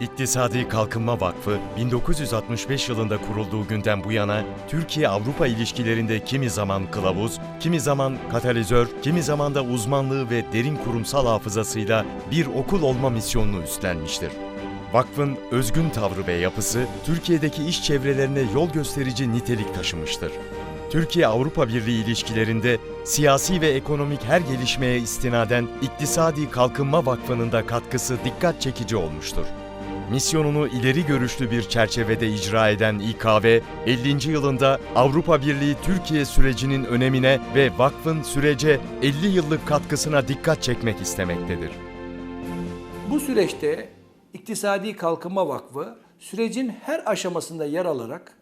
İktisadi Kalkınma Vakfı 1965 yılında kurulduğu günden bu yana Türkiye-Avrupa ilişkilerinde kimi zaman kılavuz, kimi zaman katalizör, kimi zaman da uzmanlığı ve derin kurumsal hafızasıyla bir okul olma misyonunu üstlenmiştir. Vakfın özgün tavrı ve yapısı Türkiye'deki iş çevrelerine yol gösterici nitelik taşımıştır. Türkiye-Avrupa Birliği ilişkilerinde siyasi ve ekonomik her gelişmeye istinaden İktisadi Kalkınma Vakfı'nın da katkısı dikkat çekici olmuştur. Misyonunu ileri görüşlü bir çerçevede icra eden İKV, 50. yılında Avrupa Birliği Türkiye sürecinin önemine ve vakfın sürece 50 yıllık katkısına dikkat çekmek istemektedir. Bu süreçte İktisadi Kalkınma Vakfı sürecin her aşamasında yer alarak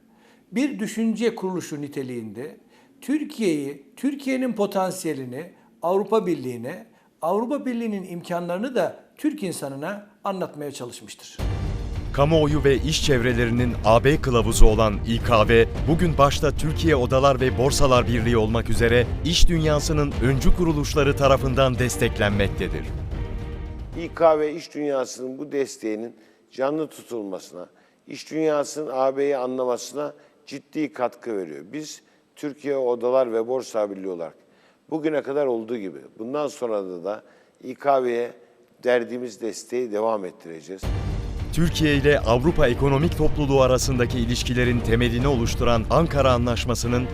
bir düşünce kuruluşu niteliğinde Türkiye'yi, Türkiye'nin potansiyelini Avrupa Birliği'ne, Avrupa Birliği'nin imkanlarını da Türk insanına anlatmaya çalışmıştır. Kamuoyu ve iş çevrelerinin AB kılavuzu olan İKV, bugün başta Türkiye Odalar ve Borsalar Birliği olmak üzere iş dünyasının öncü kuruluşları tarafından desteklenmektedir. İK ve iş dünyasının bu desteğinin canlı tutulmasına, iş dünyasının AB'yi anlamasına ciddi katkı veriyor. Biz Türkiye Odalar ve Borsa Birliği olarak bugüne kadar olduğu gibi bundan sonra da, da İKV'ye verdiğimiz desteği devam ettireceğiz. Türkiye ile Avrupa Ekonomik Topluluğu arasındaki ilişkilerin temelini oluşturan Ankara Anlaşması'nın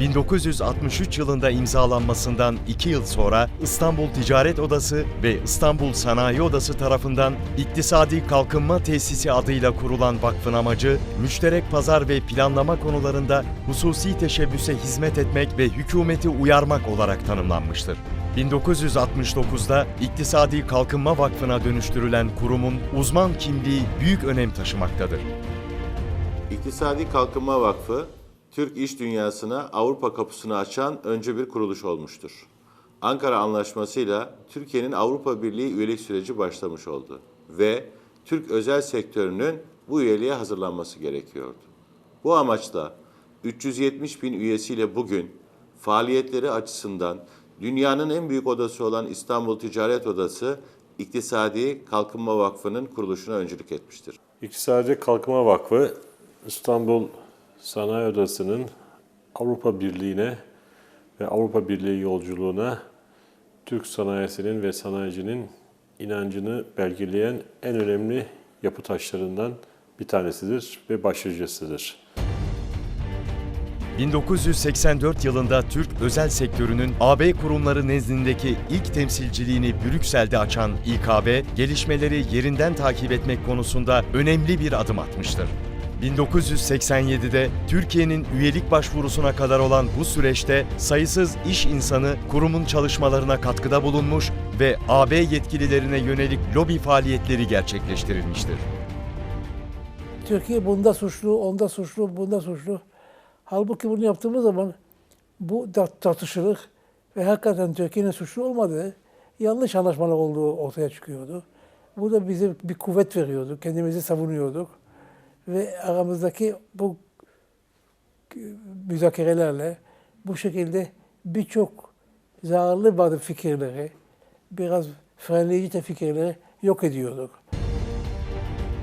1963 yılında imzalanmasından 2 yıl sonra İstanbul Ticaret Odası ve İstanbul Sanayi Odası tarafından İktisadi Kalkınma Tesisi adıyla kurulan vakfın amacı, müşterek pazar ve planlama konularında hususi teşebbüse hizmet etmek ve hükümeti uyarmak olarak tanımlanmıştır. 1969'da İktisadi Kalkınma Vakfı'na dönüştürülen kurumun uzman kimliği büyük önem taşımaktadır. İktisadi Kalkınma Vakfı, Türk iş dünyasına Avrupa kapısını açan önce bir kuruluş olmuştur. Ankara Anlaşması'yla Türkiye'nin Avrupa Birliği üyelik süreci başlamış oldu ve Türk özel sektörünün bu üyeliğe hazırlanması gerekiyordu. Bu amaçla 370 bin üyesiyle bugün faaliyetleri açısından dünyanın en büyük odası olan İstanbul Ticaret Odası İktisadi Kalkınma Vakfı'nın kuruluşuna öncülük etmiştir. İktisadi Kalkınma Vakfı İstanbul Sanayi Odası'nın Avrupa Birliği'ne ve Avrupa Birliği yolculuğuna Türk sanayisinin ve sanayicinin inancını belgeleyen en önemli yapı taşlarından bir tanesidir ve başlıcasıdır. 1984 yılında Türk özel sektörünün AB kurumları nezdindeki ilk temsilciliğini Brüksel'de açan İKB, gelişmeleri yerinden takip etmek konusunda önemli bir adım atmıştır. 1987'de Türkiye'nin üyelik başvurusuna kadar olan bu süreçte sayısız iş insanı kurumun çalışmalarına katkıda bulunmuş ve AB yetkililerine yönelik lobi faaliyetleri gerçekleştirilmiştir. Türkiye bunda suçlu, onda suçlu, bunda suçlu. Halbuki bunu yaptığımız zaman bu tar- tartışılır ve hakikaten Türkiye'nin suçlu olmadığı, yanlış anlaşmalar olduğu ortaya çıkıyordu. Bu da bize bir kuvvet veriyordu, kendimizi savunuyorduk. Ve aramızdaki bu müzakerelerle bu şekilde birçok zararlı bazı fikirleri, biraz frenleyici de fikirleri yok ediyorduk.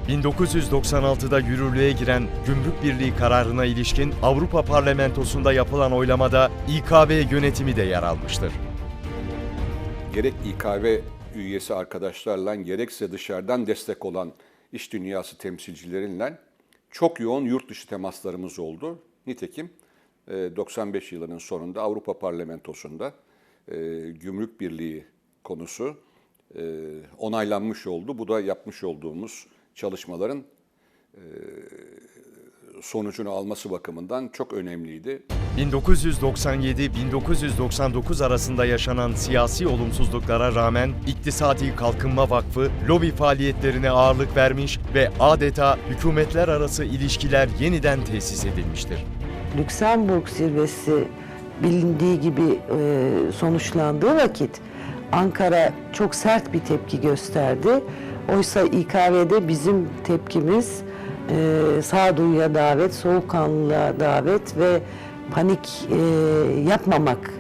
1996'da yürürlüğe giren Gümrük Birliği kararına ilişkin Avrupa Parlamentosu'nda yapılan oylamada İKB yönetimi de yer almıştır. gerek İKV üyesi arkadaşlarla gerekse dışarıdan destek olan iş dünyası temsilcileriyle çok yoğun yurt dışı temaslarımız oldu. Nitekim e, 95 yılının sonunda Avrupa Parlamentosu'nda e, gümrük birliği konusu e, onaylanmış oldu. Bu da yapmış olduğumuz çalışmaların sonucunu alması bakımından çok önemliydi. 1997-1999 arasında yaşanan siyasi olumsuzluklara rağmen İktisadi Kalkınma Vakfı lobi faaliyetlerine ağırlık vermiş ve adeta hükümetler arası ilişkiler yeniden tesis edilmiştir. Lüksemburg zirvesi bilindiği gibi sonuçlandığı vakit Ankara çok sert bir tepki gösterdi. Oysa İKV'de bizim tepkimiz e, sağduyuya davet, soğukkanlılığa davet ve panik e, yapmamak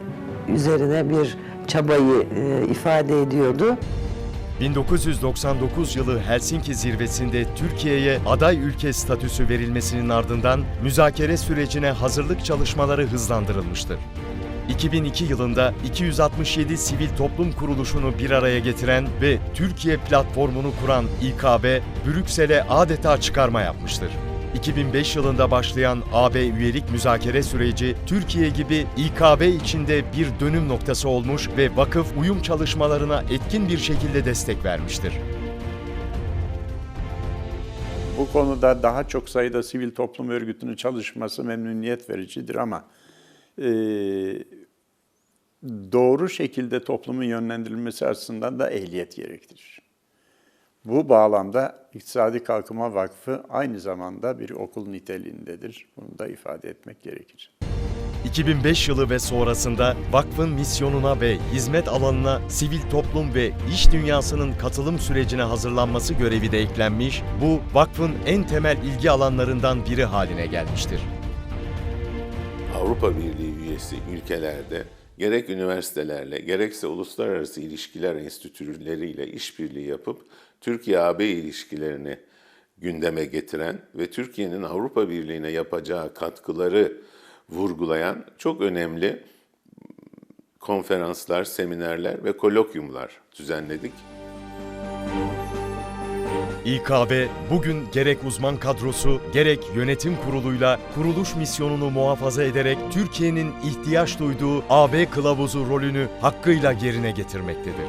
üzerine bir çabayı e, ifade ediyordu. 1999 yılı Helsinki zirvesinde Türkiye'ye aday ülke statüsü verilmesinin ardından müzakere sürecine hazırlık çalışmaları hızlandırılmıştır. 2002 yılında 267 sivil toplum kuruluşunu bir araya getiren ve Türkiye platformunu kuran İKB, Brüksel'e adeta çıkarma yapmıştır. 2005 yılında başlayan AB üyelik müzakere süreci Türkiye gibi İKB içinde bir dönüm noktası olmuş ve vakıf uyum çalışmalarına etkin bir şekilde destek vermiştir. Bu konuda daha çok sayıda sivil toplum örgütünün çalışması memnuniyet vericidir ama e, doğru şekilde toplumun yönlendirilmesi açısından da ehliyet gerektirir. Bu bağlamda İktisadi Kalkınma Vakfı aynı zamanda bir okul niteliğindedir. Bunu da ifade etmek gerekir. 2005 yılı ve sonrasında vakfın misyonuna ve hizmet alanına sivil toplum ve iş dünyasının katılım sürecine hazırlanması görevi de eklenmiş, bu vakfın en temel ilgi alanlarından biri haline gelmiştir. Avrupa Birliği üyesi ülkelerde gerek üniversitelerle gerekse uluslararası ilişkiler enstitüleriyle işbirliği yapıp Türkiye-AB ilişkilerini gündeme getiren ve Türkiye'nin Avrupa Birliği'ne yapacağı katkıları vurgulayan çok önemli konferanslar, seminerler ve kolokyumlar düzenledik. İKB bugün gerek uzman kadrosu gerek yönetim kuruluyla kuruluş misyonunu muhafaza ederek Türkiye'nin ihtiyaç duyduğu AB kılavuzu rolünü hakkıyla yerine getirmektedir.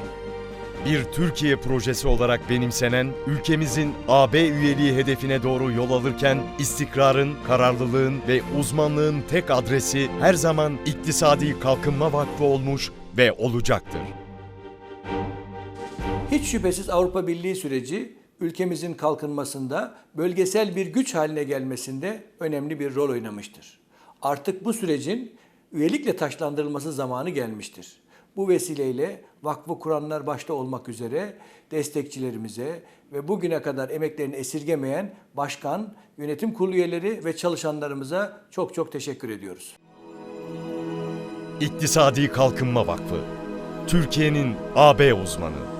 Bir Türkiye projesi olarak benimsenen ülkemizin AB üyeliği hedefine doğru yol alırken istikrarın, kararlılığın ve uzmanlığın tek adresi her zaman İktisadi Kalkınma Vakfı olmuş ve olacaktır. Hiç şüphesiz Avrupa Birliği süreci ülkemizin kalkınmasında bölgesel bir güç haline gelmesinde önemli bir rol oynamıştır. Artık bu sürecin üyelikle taşlandırılması zamanı gelmiştir. Bu vesileyle vakfı kuranlar başta olmak üzere destekçilerimize ve bugüne kadar emeklerini esirgemeyen başkan, yönetim kurulu üyeleri ve çalışanlarımıza çok çok teşekkür ediyoruz. İktisadi Kalkınma Vakfı Türkiye'nin AB uzmanı